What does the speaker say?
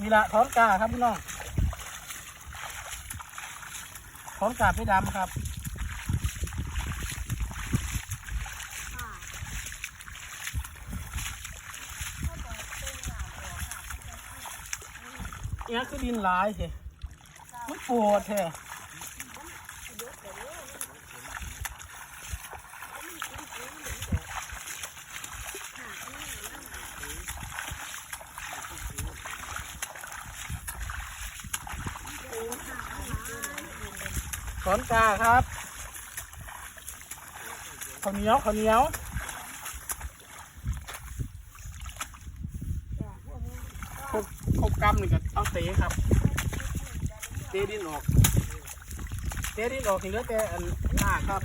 นี่ละท้องกาครับพี่น้องท้องกาพี่ดำครับเนี่ยคือดินหลายเถอะมันปวดแท้ สอนกาครับข้าวเหนียวข้าวเหนียวคบคบกำหนึ่งกับเอาเตะครับ เตะดินออก เตะดินออกถึงเหลือแต่อันหน้าครับ